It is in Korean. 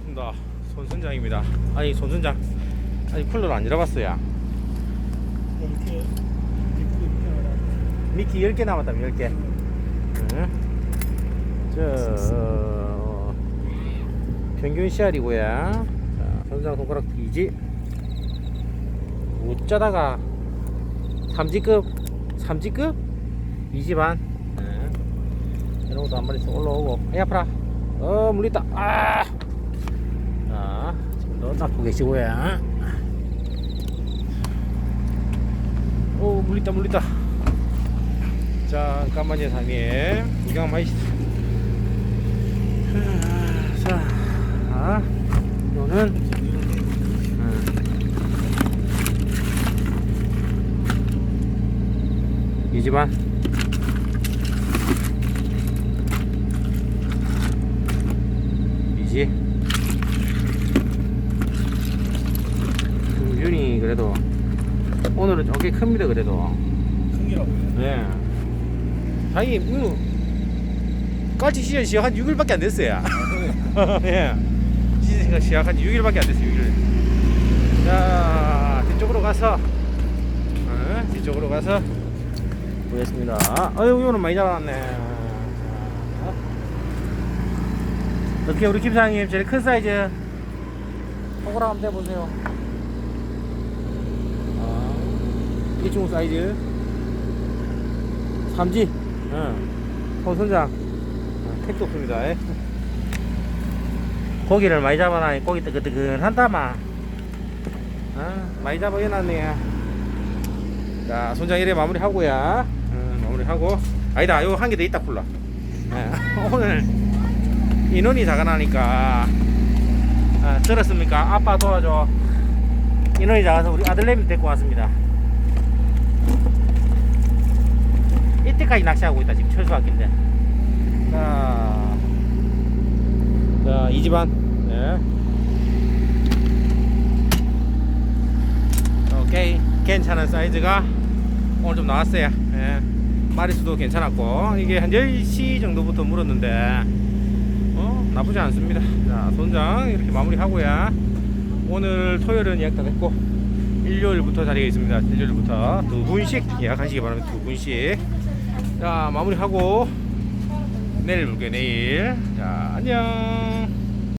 반갑습니다. 손선장입니다. 아니 손선장 아니 쿨러를 안. 이렇게 이렇게 미끼 10개 남았다 10개. 응. 저 평균. 자, 선장 손가락 뒤지. 어쩌다가 3지급 3지급 2지 반. 응. 이런 것도 한 마리씩 올라오고. 이 아파라. 어 물리다. 아. 닦고 계시고요. 오 물리다 물리다. 잠깐만요 사장님 구경 많이 자 아, 요는 음. 이 집안 이지 그래도 오늘은 조금 큽니다 그래도 큰기라고요. 네. 자기 이거 까치 시즌 시작한 6일밖에 안 됐어요. 예. 시즌가 시작한 지 6일밖에 안 됐어요. 6일. 자, 뒤쪽으로 가서 어, 뒤쪽으로 가서 보겠습니다. 아유, 이거는 많이 잡아놨네. 어? 어떻게 우리 김사장님 제일 큰 사이즈 호구랑 한번 대보세요. 아, 이 중국 사이즈. 삼지, 응. 손선장, 어, 택도 없습니다. 예. 고기를 많이 잡아놔. 고기 뜨끈뜨끈한다마. 아, 많이 잡아해놨네. 자, 손장 이래 마무리하고야. 응, 마무리하고. 아니다, 요 한 개 더 있다, 쿨러. 예, 오늘 인원이 작아나니까. 아, 들었습니까? 아빠 도와줘. 인원이 작아서 우리 아들내미 데리고 왔습니다. 때까지 낚시하고 있다 지금 철수학기인데. 자, 자 이집안. 네. 오케이. 괜찮은 사이즈가 오늘 좀 나왔어요. 예. 마리수도 괜찮았고. 이게 한 10시 정도부터 물었는데 어 나쁘지 않습니다. 자 손장 이렇게 마무리하고요. 오늘 토요일은 예약 다 됐고 일요일부터 자리가 있습니다. 일요일부터 두 분씩 예약하시기 바랍니다 두 분씩 자 마무리하고 내일 볼게요 내일. 자 안녕